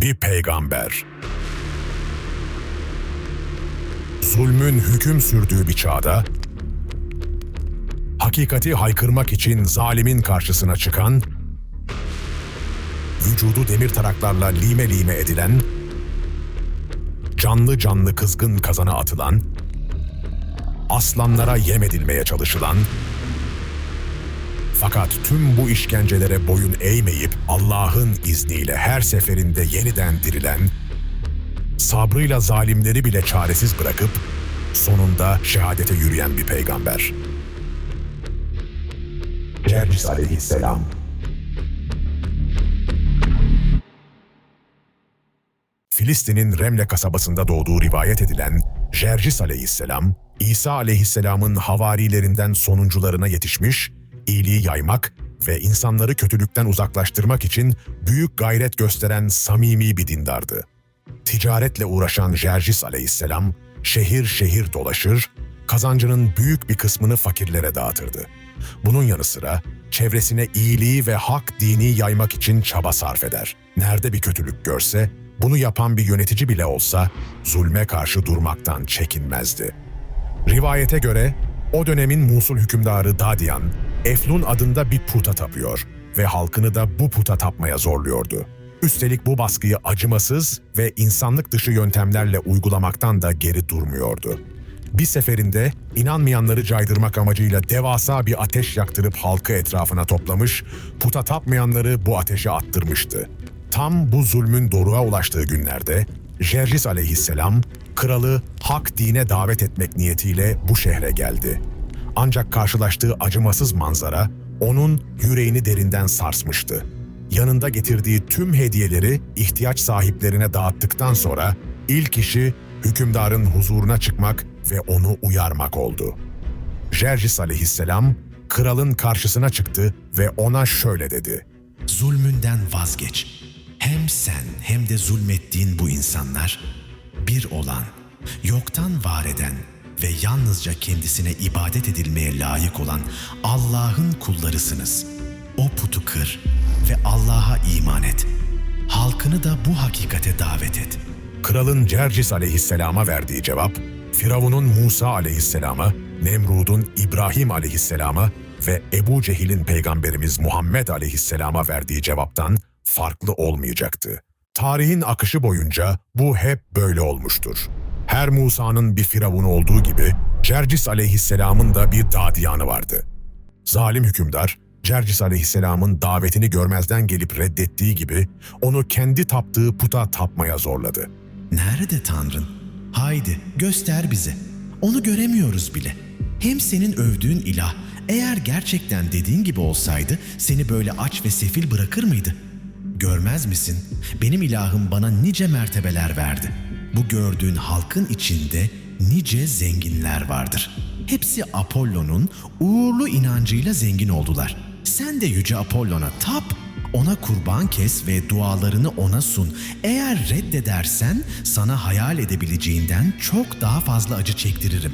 bir peygamber. Zulmün hüküm sürdüğü bir çağda, hakikati haykırmak için zalimin karşısına çıkan, vücudu demir taraklarla lime lime edilen, canlı canlı kızgın kazana atılan, aslanlara yem edilmeye çalışılan, fakat tüm bu işkencelere boyun eğmeyip Allah'ın izniyle her seferinde yeniden dirilen, sabrıyla zalimleri bile çaresiz bırakıp sonunda şehadete yürüyen bir peygamber. Cercis aleyhisselam Filistin'in Remle kasabasında doğduğu rivayet edilen Cercis aleyhisselam, İsa aleyhisselamın havarilerinden sonuncularına yetişmiş, iyiliği yaymak ve insanları kötülükten uzaklaştırmak için büyük gayret gösteren samimi bir dindardı. Ticaretle uğraşan Cercis aleyhisselam, şehir şehir dolaşır, kazancının büyük bir kısmını fakirlere dağıtırdı. Bunun yanı sıra çevresine iyiliği ve hak dini yaymak için çaba sarf eder. Nerede bir kötülük görse, bunu yapan bir yönetici bile olsa zulme karşı durmaktan çekinmezdi. Rivayete göre o dönemin Musul hükümdarı Dadian, Eflun adında bir puta tapıyor ve halkını da bu puta tapmaya zorluyordu. Üstelik bu baskıyı acımasız ve insanlık dışı yöntemlerle uygulamaktan da geri durmuyordu. Bir seferinde inanmayanları caydırmak amacıyla devasa bir ateş yaktırıp halkı etrafına toplamış, puta tapmayanları bu ateşe attırmıştı. Tam bu zulmün doruğa ulaştığı günlerde Jerris aleyhisselam kralı hak dine davet etmek niyetiyle bu şehre geldi. Ancak karşılaştığı acımasız manzara onun yüreğini derinden sarsmıştı. Yanında getirdiği tüm hediyeleri ihtiyaç sahiplerine dağıttıktan sonra ilk işi hükümdarın huzuruna çıkmak ve onu uyarmak oldu. Jercis aleyhisselam kralın karşısına çıktı ve ona şöyle dedi. Zulmünden vazgeç. Hem sen hem de zulmettiğin bu insanlar bir olan, yoktan var eden ve yalnızca kendisine ibadet edilmeye layık olan Allah'ın kullarısınız. O putu kır ve Allah'a iman et. Halkını da bu hakikate davet et. Kralın Cercis aleyhisselama verdiği cevap, Firavun'un Musa aleyhisselama, Nemrud'un İbrahim aleyhisselama ve Ebu Cehil'in peygamberimiz Muhammed aleyhisselama verdiği cevaptan farklı olmayacaktı. Tarihin akışı boyunca bu hep böyle olmuştur. Her Musa'nın bir Firavun olduğu gibi Cercis aleyhisselamın da bir dadiyanı vardı. Zalim hükümdar, Cercis aleyhisselamın davetini görmezden gelip reddettiği gibi onu kendi taptığı puta tapmaya zorladı. Nerede Tanrın? Haydi göster bize. Onu göremiyoruz bile. Hem senin övdüğün ilah eğer gerçekten dediğin gibi olsaydı seni böyle aç ve sefil bırakır mıydı? Görmez misin? Benim ilahım bana nice mertebeler verdi. Bu gördüğün halkın içinde nice zenginler vardır. Hepsi Apollon'un uğurlu inancıyla zengin oldular. Sen de yüce Apollon'a tap, ona kurban kes ve dualarını ona sun. Eğer reddedersen sana hayal edebileceğinden çok daha fazla acı çektiririm.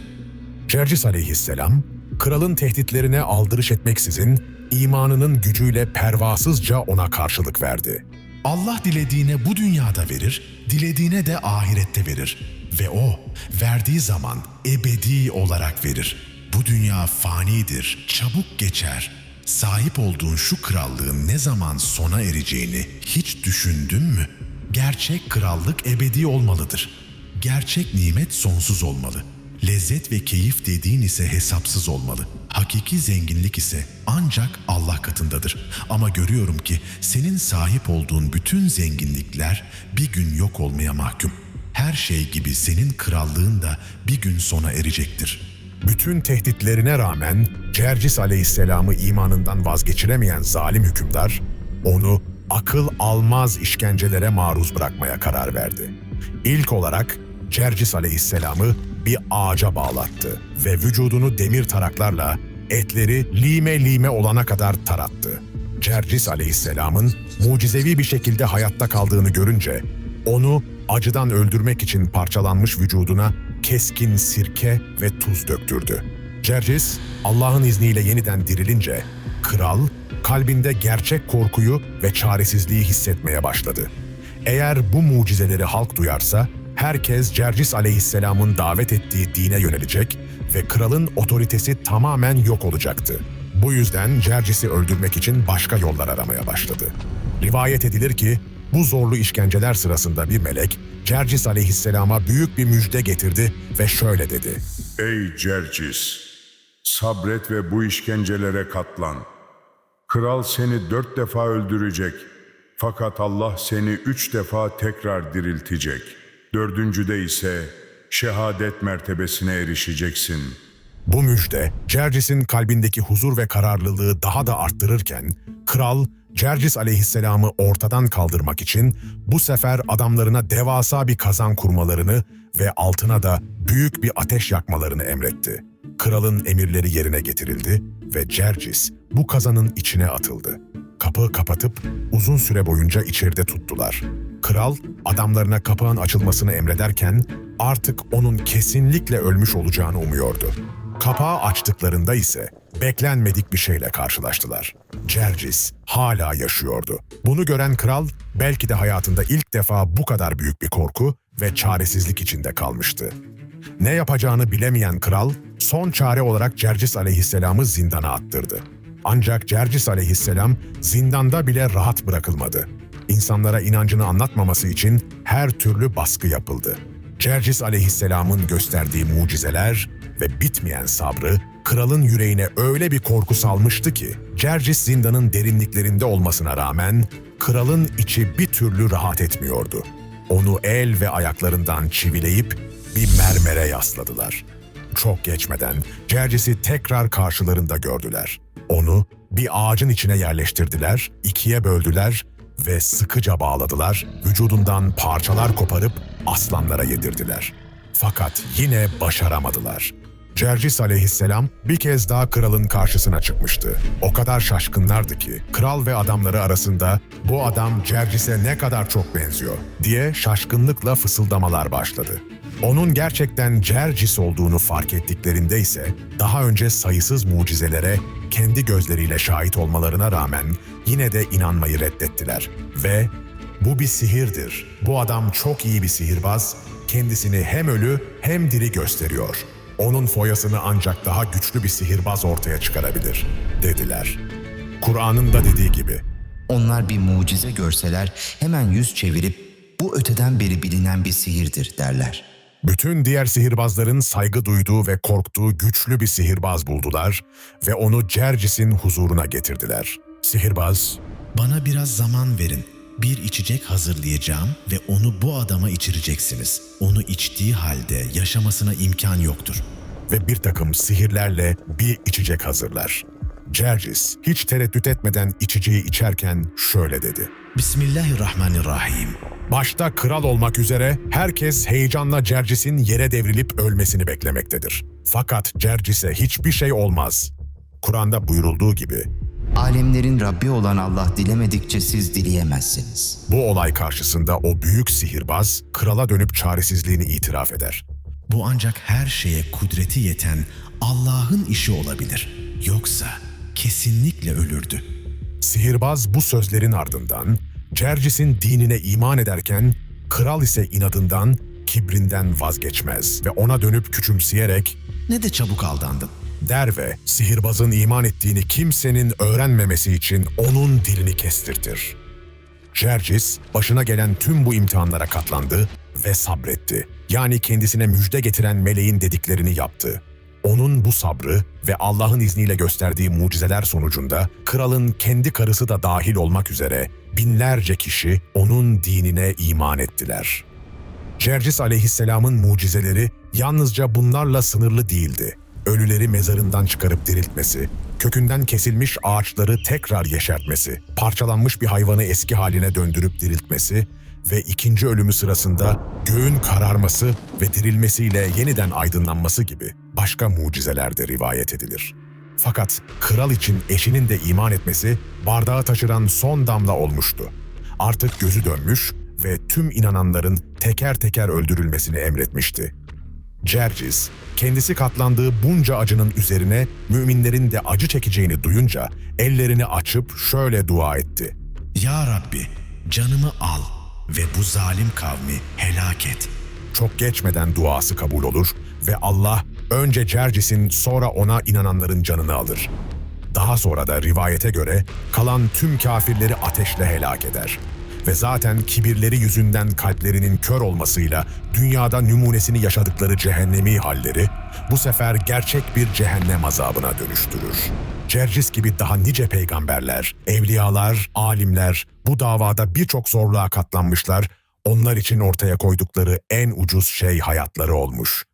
Cercis aleyhisselam, kralın tehditlerine aldırış etmeksizin imanının gücüyle pervasızca ona karşılık verdi. Allah dilediğine bu dünyada verir, dilediğine de ahirette verir. Ve o verdiği zaman ebedi olarak verir. Bu dünya fanidir, çabuk geçer. Sahip olduğun şu krallığın ne zaman sona ereceğini hiç düşündün mü? Gerçek krallık ebedi olmalıdır. Gerçek nimet sonsuz olmalı. Lezzet ve keyif dediğin ise hesapsız olmalı. Hakiki zenginlik ise ancak Allah katındadır. Ama görüyorum ki senin sahip olduğun bütün zenginlikler bir gün yok olmaya mahkum. Her şey gibi senin krallığın da bir gün sona erecektir. Bütün tehditlerine rağmen Cercis aleyhisselamı imanından vazgeçiremeyen zalim hükümdar, onu akıl almaz işkencelere maruz bırakmaya karar verdi. İlk olarak Cercis aleyhisselamı bir ağaca bağlattı ve vücudunu demir taraklarla etleri lime lime olana kadar tarattı. Cercis aleyhisselamın mucizevi bir şekilde hayatta kaldığını görünce onu acıdan öldürmek için parçalanmış vücuduna keskin sirke ve tuz döktürdü. Cercis, Allah'ın izniyle yeniden dirilince, kral kalbinde gerçek korkuyu ve çaresizliği hissetmeye başladı. Eğer bu mucizeleri halk duyarsa, herkes Cercis aleyhisselamın davet ettiği dine yönelecek ve kralın otoritesi tamamen yok olacaktı. Bu yüzden Cercis'i öldürmek için başka yollar aramaya başladı. Rivayet edilir ki, bu zorlu işkenceler sırasında bir melek, Cercis aleyhisselama büyük bir müjde getirdi ve şöyle dedi. Ey Cercis! Sabret ve bu işkencelere katlan. Kral seni dört defa öldürecek. Fakat Allah seni üç defa tekrar diriltecek. Dördüncüde ise şehadet mertebesine erişeceksin. Bu müjde, Cercis'in kalbindeki huzur ve kararlılığı daha da arttırırken, kral, Cercis aleyhisselamı ortadan kaldırmak için bu sefer adamlarına devasa bir kazan kurmalarını ve altına da büyük bir ateş yakmalarını emretti. Kralın emirleri yerine getirildi ve Cercis bu kazanın içine atıldı. Kapıyı kapatıp uzun süre boyunca içeride tuttular. Kral adamlarına kapağın açılmasını emrederken artık onun kesinlikle ölmüş olacağını umuyordu. Kapağı açtıklarında ise beklenmedik bir şeyle karşılaştılar. Cercis hala yaşıyordu. Bunu gören kral belki de hayatında ilk defa bu kadar büyük bir korku ve çaresizlik içinde kalmıştı. Ne yapacağını bilemeyen kral son çare olarak Cercis aleyhisselamı zindana attırdı. Ancak Cercis aleyhisselam zindanda bile rahat bırakılmadı. İnsanlara inancını anlatmaması için her türlü baskı yapıldı. Cercis aleyhisselamın gösterdiği mucizeler ve bitmeyen sabrı kralın yüreğine öyle bir korku salmıştı ki Cercis zindanın derinliklerinde olmasına rağmen kralın içi bir türlü rahat etmiyordu. Onu el ve ayaklarından çivileyip bir mermere yasladılar. Çok geçmeden Cercis'i tekrar karşılarında gördüler. Onu bir ağacın içine yerleştirdiler, ikiye böldüler ve sıkıca bağladılar, vücudundan parçalar koparıp aslanlara yedirdiler. Fakat yine başaramadılar. Cercis aleyhisselam bir kez daha kralın karşısına çıkmıştı. O kadar şaşkınlardı ki kral ve adamları arasında bu adam Cercis'e ne kadar çok benziyor diye şaşkınlıkla fısıldamalar başladı. Onun gerçekten Cercis olduğunu fark ettiklerinde ise daha önce sayısız mucizelere kendi gözleriyle şahit olmalarına rağmen yine de inanmayı reddettiler ve bu bir sihirdir. Bu adam çok iyi bir sihirbaz, kendisini hem ölü hem diri gösteriyor. Onun foyasını ancak daha güçlü bir sihirbaz ortaya çıkarabilir, dediler. Kur'an'ın da dediği gibi, Onlar bir mucize görseler hemen yüz çevirip bu öteden beri bilinen bir sihirdir derler. Bütün diğer sihirbazların saygı duyduğu ve korktuğu güçlü bir sihirbaz buldular ve onu Cercis'in huzuruna getirdiler. Sihirbaz, Bana biraz zaman verin. Bir içecek hazırlayacağım ve onu bu adama içireceksiniz. Onu içtiği halde yaşamasına imkan yoktur. ve bir takım sihirlerle bir içecek hazırlar. Cercis hiç tereddüt etmeden içeceği içerken şöyle dedi. Bismillahirrahmanirrahim. Başta kral olmak üzere herkes heyecanla Cercis'in yere devrilip ölmesini beklemektedir. Fakat Cercis'e hiçbir şey olmaz. Kur'an'da buyurulduğu gibi Alemlerin Rabbi olan Allah dilemedikçe siz dileyemezsiniz. bu olay karşısında o büyük sihirbaz krala dönüp çaresizliğini itiraf eder. Bu ancak her şeye kudreti yeten Allah'ın işi olabilir. Yoksa kesinlikle ölürdü. Sihirbaz bu sözlerin ardından Cercis'in dinine iman ederken kral ise inadından, kibrinden vazgeçmez ve ona dönüp küçümseyerek Ne de çabuk aldandın. der ve sihirbazın iman ettiğini kimsenin öğrenmemesi için onun dilini kestirtir. Cercis başına gelen tüm bu imtihanlara katlandı ve sabretti. Yani kendisine müjde getiren meleğin dediklerini yaptı. Onun bu sabrı ve Allah'ın izniyle gösterdiği mucizeler sonucunda kralın kendi karısı da dahil olmak üzere binlerce kişi onun dinine iman ettiler. Cercis aleyhisselamın mucizeleri yalnızca bunlarla sınırlı değildi. Ölüleri mezarından çıkarıp diriltmesi, kökünden kesilmiş ağaçları tekrar yeşertmesi, parçalanmış bir hayvanı eski haline döndürüp diriltmesi ve ikinci ölümü sırasında göğün kararması ve dirilmesiyle yeniden aydınlanması gibi başka mucizeler de rivayet edilir. Fakat kral için eşinin de iman etmesi bardağı taşıran son damla olmuştu. Artık gözü dönmüş ve tüm inananların teker teker öldürülmesini emretmişti. Cercis, kendisi katlandığı bunca acının üzerine müminlerin de acı çekeceğini duyunca ellerini açıp şöyle dua etti. Ya Rabbi canımı al ve bu zalim kavmi helak et. Çok geçmeden duası kabul olur ve Allah önce Cercis'in sonra ona inananların canını alır. Daha sonra da rivayete göre kalan tüm kafirleri ateşle helak eder. Ve zaten kibirleri yüzünden kalplerinin kör olmasıyla dünyada numunesini yaşadıkları cehennemi halleri bu sefer gerçek bir cehennem azabına dönüştürür. Cercis gibi daha nice peygamberler, evliyalar, alimler bu davada birçok zorluğa katlanmışlar onlar için ortaya koydukları en ucuz şey hayatları olmuş.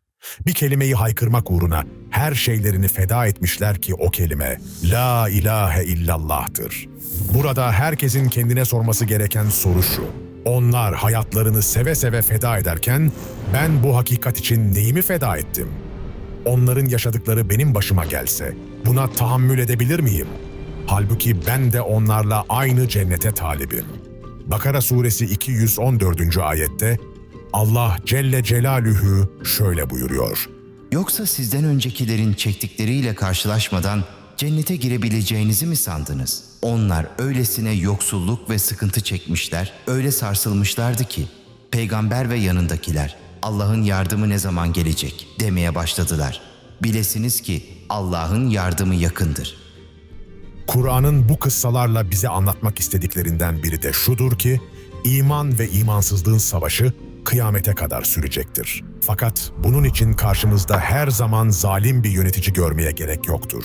Bir kelimeyi haykırmak uğruna her şeylerini feda etmişler ki o kelime La ilahe illallah'tır. Burada herkesin kendine sorması gereken soru şu. Onlar hayatlarını seve seve feda ederken ben bu hakikat için neyimi feda ettim? Onların yaşadıkları benim başıma gelse buna tahammül edebilir miyim? Halbuki ben de onlarla aynı cennete talibim. Bakara suresi 214. ayette Allah Celle Celaluhu şöyle buyuruyor. Yoksa sizden öncekilerin çektikleriyle karşılaşmadan cennete girebileceğinizi mi sandınız? Onlar öylesine yoksulluk ve sıkıntı çekmişler, öyle sarsılmışlardı ki peygamber ve yanındakiler Allah'ın yardımı ne zaman gelecek demeye başladılar. Bilesiniz ki Allah'ın yardımı yakındır. Kur'an'ın bu kıssalarla bize anlatmak istediklerinden biri de şudur ki, iman ve imansızlığın savaşı kıyamete kadar sürecektir. Fakat bunun için karşımızda her zaman zalim bir yönetici görmeye gerek yoktur.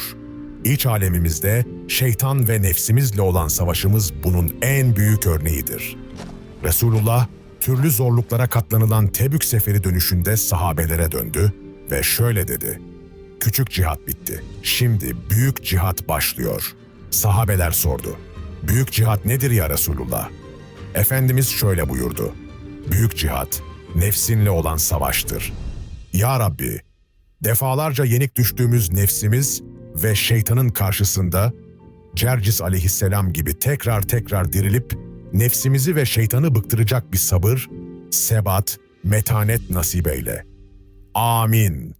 İç alemimizde şeytan ve nefsimizle olan savaşımız bunun en büyük örneğidir. Resulullah, türlü zorluklara katlanılan Tebük seferi dönüşünde sahabelere döndü ve şöyle dedi. Küçük cihat bitti. Şimdi büyük cihat başlıyor. Sahabeler sordu. Büyük cihat nedir ya Resulullah? Efendimiz şöyle buyurdu. Büyük cihat, nefsinle olan savaştır. Ya Rabbi, defalarca yenik düştüğümüz nefsimiz ve şeytanın karşısında Cercis aleyhisselam gibi tekrar tekrar dirilip nefsimizi ve şeytanı bıktıracak bir sabır, sebat, metanet nasip eyle. Amin.